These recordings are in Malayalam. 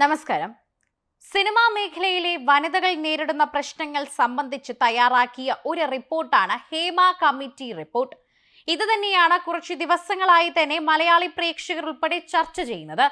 നമസ്കാരം. സിനിമാ മേഖലയിലെ വനിതകൾ നേരിടുന്ന പ്രശ്നങ്ങൾ സംബന്ധിച്ച് തയ്യാറാക്കിയ ഒരു റിപ്പോർട്ടാണ് ഹേമ കമ്മിറ്റി റിപ്പോർട്ട്. ഇത് തന്നെയാണ് കുറച്ച് ദിവസങ്ങളായി തന്നെ മലയാളി പ്രേക്ഷകർ ഉൾപ്പെടെ ചർച്ച ചെയ്യുന്നത്.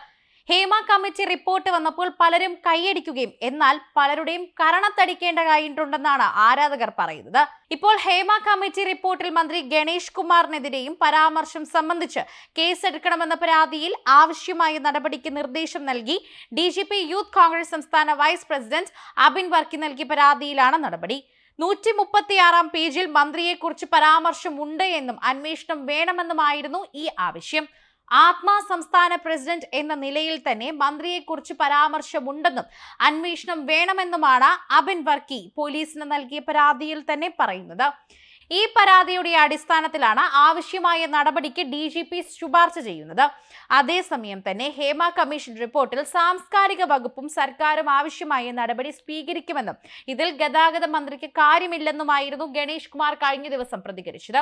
ഹേമ കമ്മിറ്റി റിപ്പോർട്ട് വന്നപ്പോൾ പലരും കൈയടിക്കുകയും എന്നാൽ പലരുടെയും കരണത്തടിക്കേണ്ടതായിട്ടുണ്ടെന്നാണ് ആരാധകർ പറയുന്നത്. ഇപ്പോൾ ഹേമ കമ്മിറ്റി റിപ്പോർട്ടിൽ മന്ത്രി ഗണേഷ് കുമാറിനെതിരെയും പരാമർശം സംബന്ധിച്ച് കേസെടുക്കണമെന്ന പരാതിയിൽ ആവശ്യമായ നടപടിക്ക് നിർദ്ദേശം നൽകി ഡി യൂത്ത് കോൺഗ്രസ് സംസ്ഥാന വൈസ് പ്രസിഡന്റ് അബിൻ വർക്കി നൽകിയ പരാതിയിലാണ് നടപടി. നൂറ്റി മുപ്പത്തിയാറാം പേജിൽ മന്ത്രിയെക്കുറിച്ച് പരാമർശമുണ്ട് എന്നും അന്വേഷണം വേണമെന്നുമായിരുന്നു ഈ ആവശ്യം. ആത്മാ സംസ്ഥാന പ്രസിഡന്റ് എന്ന നിലയിൽ തന്നെ മന്ത്രിയെക്കുറിച്ച് പരാമർശമുണ്ടെന്നും അന്വേഷണം വേണമെന്നുമാണ് അബിൻ വർക്കി പോലീസിന് നൽകിയ പരാതിയിൽ തന്നെ പറയുന്നത്. ഈ പരാതിയുടെ അടിസ്ഥാനത്തിലാണ് ആവശ്യമായ നടപടിക്ക് ഡി ജി പി ശുപാർശ ചെയ്യുന്നത്. അതേസമയം തന്നെ ഹേമ കമ്മീഷൻ റിപ്പോർട്ടിൽ സാംസ്കാരിക വകുപ്പും സർക്കാരും ആവശ്യമായ നടപടി സ്വീകരിക്കുമെന്നും ഇതിൽ ഗതാഗത മന്ത്രിക്ക് കാര്യമില്ലെന്നുമായിരുന്നു ഗണേഷ് കുമാർ കഴിഞ്ഞ ദിവസം പ്രതികരിച്ചത്.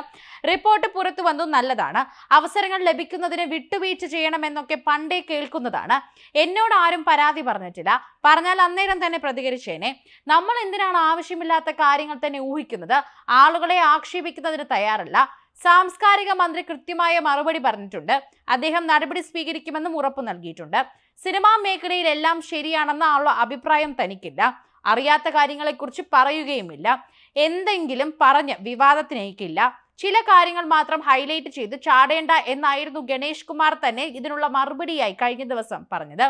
റിപ്പോർട്ട് പുറത്തു വന്നു നല്ലതാണ്. അവസരങ്ങൾ ലഭിക്കുന്നതിന് വിട്ടുവീഴ്ച ചെയ്യണമെന്നൊക്കെ പണ്ടേ കേൾക്കുന്നതാണ്. എന്നോട് ആരും പരാതി പറഞ്ഞിട്ടില്ല. പറഞ്ഞാൽ അന്നേരം തന്നെ പ്രതികരിച്ചേനെ. നമ്മൾ എന്തിനാണ് ആവശ്യമില്ലാത്ത കാര്യങ്ങൾ തന്നെ ഊഹിക്കുന്നത്? ആളുകളെ ആക്ഷേപിക്കുന്നതിന് തയ്യാറല്ല. സാംസ്കാരിക മന്ത്രി കൃത്യമായ മറുപടി പറഞ്ഞിട്ടുണ്ട്. അദ്ദേഹം നടപടി സ്വീകരിക്കുമെന്നും ഉറപ്പു നൽകിയിട്ടുണ്ട്. സിനിമാ മേഖലയിൽ എല്ലാം ശരിയാണെന്ന ആളുടെ അഭിപ്രായം തനിക്കില്ല. അറിയാത്ത കാര്യങ്ങളെക്കുറിച്ച് പറയുകയുമില്ല. എന്തെങ്കിലും പറഞ്ഞ് വിവാദത്തിനേക്കില്ല ചില കാര്യങ്ങൾ മാത്രം ഹൈലൈറ്റ് ചെയ്ത് ചാടേണ്ട എന്നായിരുന്നു ഗണേഷ് കുമാർ തന്നെ ഇതിനുള്ള മറുപടിയായി കഴിഞ്ഞ ദിവസം പറഞ്ഞത്.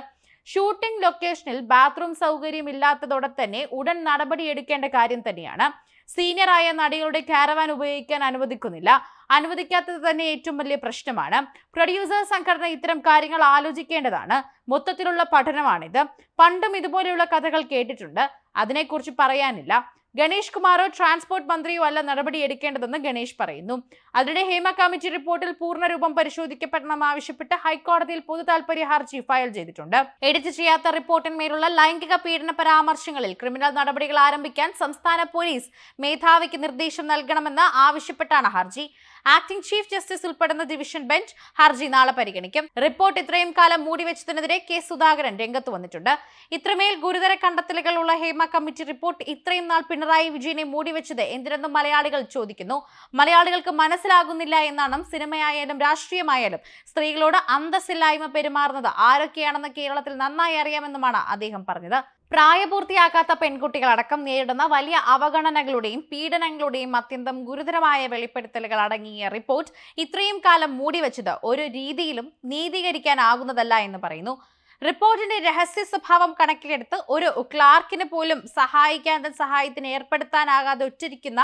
ഷൂട്ടിംഗ് ലൊക്കേഷനിൽ ബാത്റൂം സൗകര്യം ഇല്ലാത്തതോടെ തന്നെ ഉടൻ നടപടിയെടുക്കേണ്ട കാര്യം തന്നെയാണ്. സീനിയറായ നടികളുടെ കാരവാൻ ഉപയോഗിക്കാൻ അനുവദിക്കുന്നില്ല. അനുവദിക്കാത്തത് തന്നെ ഏറ്റവും വലിയ പ്രശ്നമാണ്. പ്രൊഡ്യൂസർ സംഘടന ഇത്തരം കാര്യങ്ങൾ ആലോചിക്കേണ്ടതാണ്. മൊത്തത്തിലുള്ള പഠനമാണിത്. പണ്ടും ഇതുപോലെയുള്ള കഥകൾ കേട്ടിട്ടുണ്ട്. അതിനെക്കുറിച്ച് പറയാനില്ല. ഗണേഷ് കുമാറോ ട്രാൻസ്പോർട്ട് മന്ത്രിയോ അല്ല നടപടി എടുക്കേണ്ടതെന്ന് ഗണേഷ് പറയുന്നു. അതിനിടെ ഹേമ കമ്മിറ്റി റിപ്പോർട്ടിൽ പൂർണരൂപം പരിശോധിക്കപ്പെടണം ആവശ്യപ്പെട്ട് ഹൈക്കോടതിയിൽ പൊതു താൽപര്യ ഹർജി ഫയൽ ചെയ്തിട്ടുണ്ട്. എഡിറ്റ് ചെയ്യാത്ത റിപ്പോർട്ടിന്മേലുള്ള ലൈംഗിക പീഡന പരാമർശങ്ങളിൽ ക്രിമിനൽ നടപടികൾ ആരംഭിക്കാൻ സംസ്ഥാന പോലീസ് മേധാവിക്ക് നിർദ്ദേശം നൽകണമെന്ന് ആവശ്യപ്പെട്ടാണ് ഹർജി. ആക്ടിംഗ് ചീഫ് ജസ്റ്റിസ് ഉൾപ്പെടുന്ന ഡിവിഷൻ ബെഞ്ച് ഹർജി നാളെ പരിഗണിക്കും. റിപ്പോർട്ട് ഇത്രയും കാലം മൂടിവെച്ചതിനെതിരെ കെ സുധാകരൻ രംഗത്ത് വന്നിട്ടുണ്ട്. ഇത്രമേൽ ഗുരുതര കണ്ടെത്തലുകളുള്ള ഹേമ കമ്മിറ്റി റിപ്പോർട്ട് ഇത്രയും നാൾ പിണറായി വിജയനെ മൂടിവെച്ചത് എന്തിനെന്നും മലയാളികൾ ചോദിക്കുന്നു. മലയാളികൾക്ക് മനസ്സിലാകുന്നില്ല എന്നാണ് സിനിമയായാലും രാഷ്ട്രീയമായാലും സ്ത്രീകളോട് അന്തസ്സില്ലായ്മ പെരുമാറുന്നത് ആരൊക്കെയാണെന്ന് കേരളത്തിൽ നന്നായി അറിയാമെന്നുമാണ് അദ്ദേഹം പറഞ്ഞത്. പ്രായപൂർത്തിയാക്കാത്ത പെൺകുട്ടികളടക്കം നേരിടുന്ന വലിയ അവഗണനകളുടെയും പീഡനങ്ങളുടെയും അത്യന്തം ഗുരുതരമായ വെളിപ്പെടുത്തലുകൾ അടങ്ങിയ റിപ്പോർട്ട് ഇത്രയും കാലം മൂടിവെച്ചത് ഒരു രീതിയിലും നീതീകരിക്കാനാകുന്നതല്ല എന്ന് പറയുന്നു. റിപ്പോർട്ടിന്റെ രഹസ്യ സ്വഭാവം കണക്കിലെടുത്ത് ഒരു ക്ലാർക്കിന് പോലും സഹായിക്കാതെ സഹായത്തിന് ഏർപ്പെടുത്താനാകാതെ ഒറ്റിരിക്കുന്ന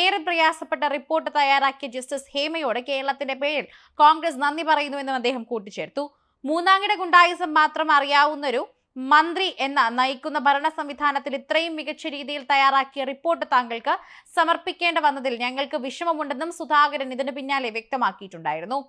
ഏറെ പ്രയാസപ്പെട്ട റിപ്പോർട്ട് തയ്യാറാക്കിയ ജസ്റ്റിസ് ഹേമയോട് കേരളത്തിന്റെ പേരിൽ കോൺഗ്രസ് നന്ദി പറയുന്നുവെന്നും അദ്ദേഹം കൂട്ടിച്ചേർത്തു. മൂന്നാംകിട ഗുണ്ടായുസം മാത്രം അറിയാവുന്നൊരു മന്ത്രി എന്ന നയിക്കുന്ന ഭരണ സംവിധാനത്തിൽ ഇത്രയും മികച്ച രീതിയിൽ തയ്യാറാക്കിയ റിപ്പോർട്ട് താങ്കൾക്ക് സമർപ്പിക്കേണ്ട വന്നതിൽ ഞങ്ങൾക്ക് വിഷമമുണ്ടെന്നും സുധാകരൻ ഇതിനു പിന്നാലെ വ്യക്തമാക്കിയിട്ടുണ്ടായിരുന്നു.